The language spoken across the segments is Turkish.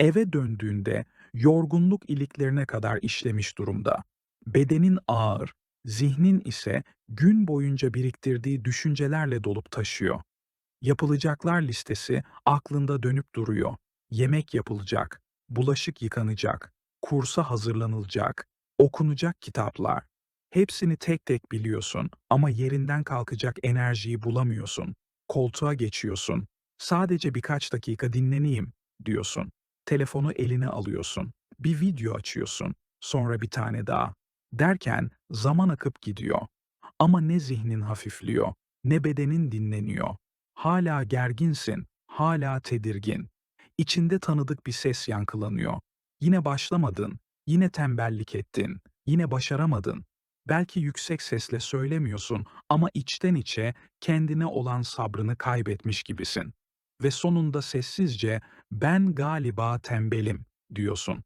Eve döndüğünde yorgunluk iliklerine kadar işlemiş durumda. Bedenin ağır, zihnin ise gün boyunca biriktirdiği düşüncelerle dolup taşıyor. Yapılacaklar listesi aklında dönüp duruyor. Yemek yapılacak, bulaşık yıkanacak, kursa hazırlanılacak, okunacak kitaplar. Hepsini tek tek biliyorsun ama yerinden kalkacak enerjiyi bulamıyorsun. Koltuğa geçiyorsun. Sadece birkaç dakika dinleneyim diyorsun. Telefonu eline alıyorsun. Bir video açıyorsun. Sonra bir tane daha. Derken zaman akıp gidiyor. Ama ne zihnin hafifliyor, ne bedenin dinleniyor. Hala gerginsin, hala tedirgin. İçinde tanıdık bir ses yankılanıyor. Yine başlamadın, yine tembellik ettin, yine başaramadın. Belki yüksek sesle söylemiyorsun ama içten içe kendine olan sabrını kaybetmiş gibisin. Ve sonunda sessizce ben galiba tembelim diyorsun.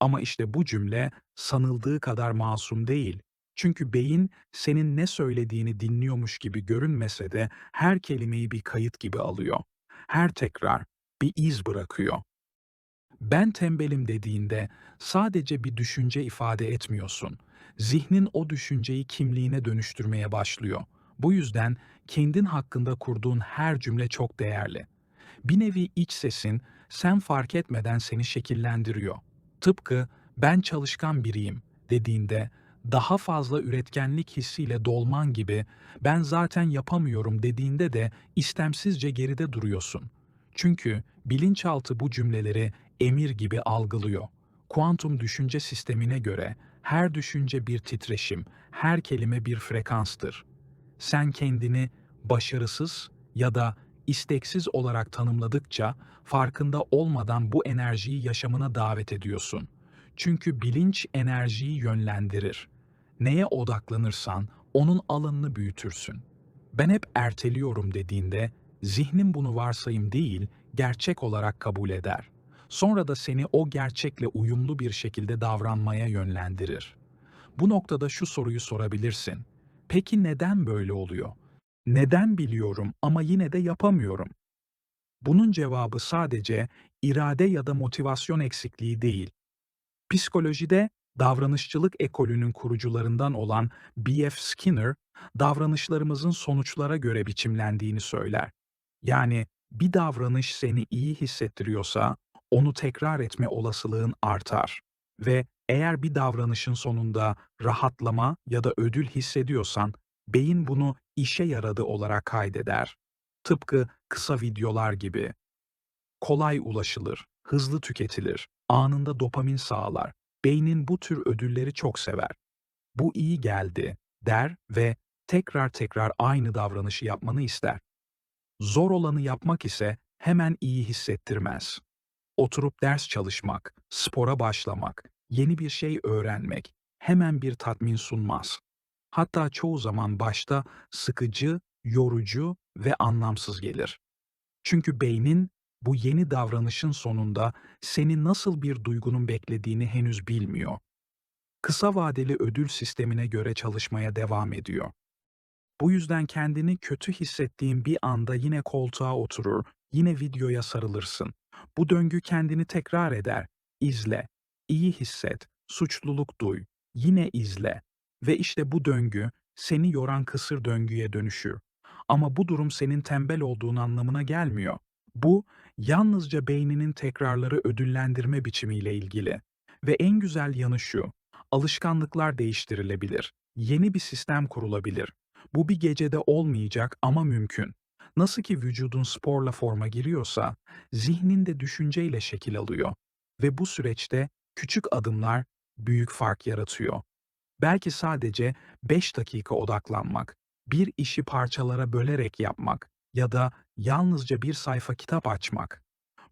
Ama işte bu cümle sanıldığı kadar masum değil. Çünkü beyin senin ne söylediğini dinliyormuş gibi görünmese de her kelimeyi bir kayıt gibi alıyor. Her tekrar bir iz bırakıyor. Ben tembelim dediğinde sadece bir düşünce ifade etmiyorsun. Zihnin o düşünceyi kimliğine dönüştürmeye başlıyor. Bu yüzden kendin hakkında kurduğun her cümle çok değerli. Bir nevi iç sesin sen fark etmeden seni şekillendiriyor. Tıpkı ben çalışkan biriyim dediğinde daha fazla üretkenlik hissiyle dolman gibi ben zaten yapamıyorum dediğinde de istemsizce geride duruyorsun. Çünkü bilinçaltı bu cümleleri emir gibi algılıyor. Kuantum düşünce sistemine göre her düşünce bir titreşim, her kelime bir frekanstır. Sen kendini başarısız ya da isteksiz olarak tanımladıkça farkında olmadan bu enerjiyi yaşamına davet ediyorsun. Çünkü bilinç enerjiyi yönlendirir. Neye odaklanırsan onun alanını büyütürsün. Ben hep erteliyorum dediğinde zihnin bunu varsayım değil, gerçek olarak kabul eder. Sonra da seni o gerçekle uyumlu bir şekilde davranmaya yönlendirir. Bu noktada şu soruyu sorabilirsin. Peki neden böyle oluyor? Neden biliyorum ama yine de yapamıyorum? Bunun cevabı sadece irade ya da motivasyon eksikliği değil. Psikolojide davranışçılık ekolünün kurucularından olan B.F. Skinner, davranışlarımızın sonuçlara göre biçimlendiğini söyler. Yani bir davranış seni iyi hissettiriyorsa, onu tekrar etme olasılığın artar. Ve eğer bir davranışın sonunda rahatlama ya da ödül hissediyorsan, beyin bunu işe yaradı olarak kaydeder. Tıpkı kısa videolar gibi. Kolay ulaşılır, hızlı tüketilir, anında dopamin sağlar. Beynin bu tür ödülleri çok sever. Bu iyi geldi der ve tekrar tekrar aynı davranışı yapmanı ister. Zor olanı yapmak ise hemen iyi hissettirmez. Oturup ders çalışmak, spora başlamak, yeni bir şey öğrenmek hemen bir tatmin sunmaz. Hatta çoğu zaman başta sıkıcı, yorucu ve anlamsız gelir. Çünkü beynin bu yeni davranışın sonunda seni nasıl bir duygunun beklediğini henüz bilmiyor. Kısa vadeli ödül sistemine göre çalışmaya devam ediyor. Bu yüzden kendini kötü hissettiğin bir anda yine koltuğa oturur, yine videoya sarılırsın. Bu döngü kendini tekrar eder. İzle, iyi hisset, suçluluk duy, yine izle. Ve işte bu döngü seni yoran kısır döngüye dönüşür. Ama bu durum senin tembel olduğun anlamına gelmiyor. Bu yalnızca beyninin tekrarları ödüllendirme biçimiyle ilgili. Ve en güzel yanı şu, alışkanlıklar değiştirilebilir. Yeni bir sistem kurulabilir. Bu bir gecede olmayacak ama mümkün. Nasıl ki vücudun sporla forma giriyorsa, zihnin de düşünceyle şekil alıyor. Ve bu süreçte küçük adımlar büyük fark yaratıyor. Belki sadece 5 dakika odaklanmak, bir işi parçalara bölerek yapmak ya da yalnızca bir sayfa kitap açmak.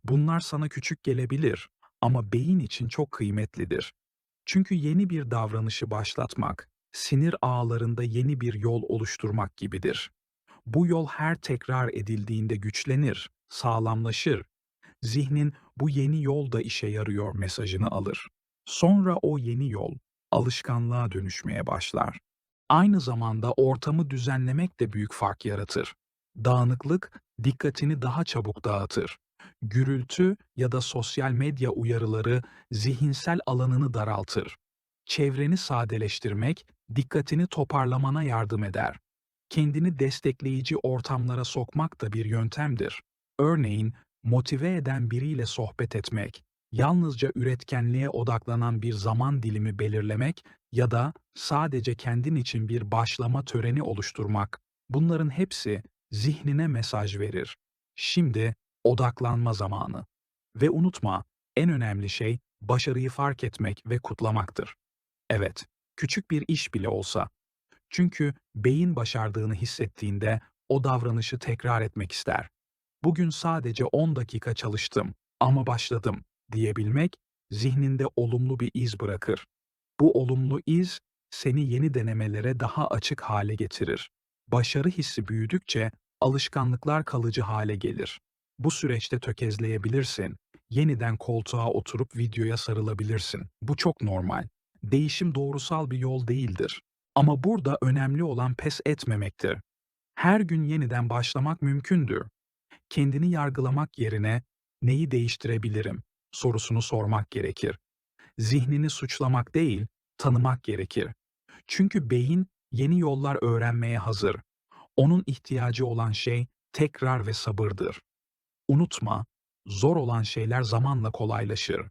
Bunlar sana küçük gelebilir ama beyin için çok kıymetlidir. Çünkü yeni bir davranışı başlatmak, sinir ağlarında yeni bir yol oluşturmak gibidir. Bu yol her tekrar edildiğinde güçlenir, sağlamlaşır. Zihnin bu yeni yol da işe yarıyor mesajını alır. Sonra o yeni yol alışkanlığa dönüşmeye başlar. Aynı zamanda ortamı düzenlemek de büyük fark yaratır. Dağınıklık dikkatini daha çabuk dağıtır. Gürültü ya da sosyal medya uyarıları zihinsel alanını daraltır. Çevreni sadeleştirmek, dikkatini toparlamana yardım eder. Kendini destekleyici ortamlara sokmak da bir yöntemdir. Örneğin, motive eden biriyle sohbet etmek, yalnızca üretkenliğe odaklanan bir zaman dilimi belirlemek ya da sadece kendin için bir başlama töreni oluşturmak. Bunların hepsi zihnine mesaj verir. Şimdi odaklanma zamanı. Ve unutma, en önemli şey başarıyı fark etmek ve kutlamaktır. Evet, küçük bir iş bile olsa. Çünkü beyin başardığını hissettiğinde o davranışı tekrar etmek ister. Bugün sadece 10 dakika çalıştım ama başladım diyebilmek zihninde olumlu bir iz bırakır. Bu olumlu iz seni yeni denemelere daha açık hale getirir. Başarı hissi büyüdükçe alışkanlıklar kalıcı hale gelir. Bu süreçte tökezleyebilirsin. Yeniden koltuğa oturup videoya sarılabilirsin. Bu çok normal. Değişim doğrusal bir yol değildir. Ama burada önemli olan pes etmemektir. Her gün yeniden başlamak mümkündür. Kendini yargılamak yerine neyi değiştirebilirim sorusunu sormak gerekir. Zihnini suçlamak değil, tanımak gerekir. Çünkü beyin yeni yollar öğrenmeye hazır. Onun ihtiyacı olan şey tekrar ve sabırdır. Unutma, zor olan şeyler zamanla kolaylaşır.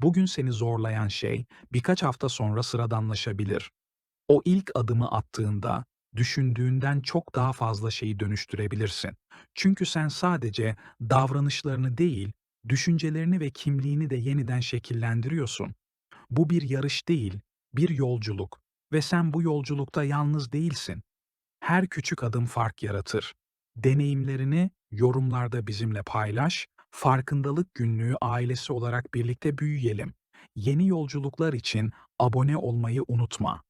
Bugün seni zorlayan şey birkaç hafta sonra sıradanlaşabilir. O ilk adımı attığında düşündüğünden çok daha fazla şeyi dönüştürebilirsin. Çünkü sen sadece davranışlarını değil, düşüncelerini ve kimliğini de yeniden şekillendiriyorsun. Bu bir yarış değil, bir yolculuk ve sen bu yolculukta yalnız değilsin. Her küçük adım fark yaratır. Deneyimlerini yorumlarda bizimle paylaş, farkındalık günlüğü ailesi olarak birlikte büyüyelim. Yeni yolculuklar için abone olmayı unutma.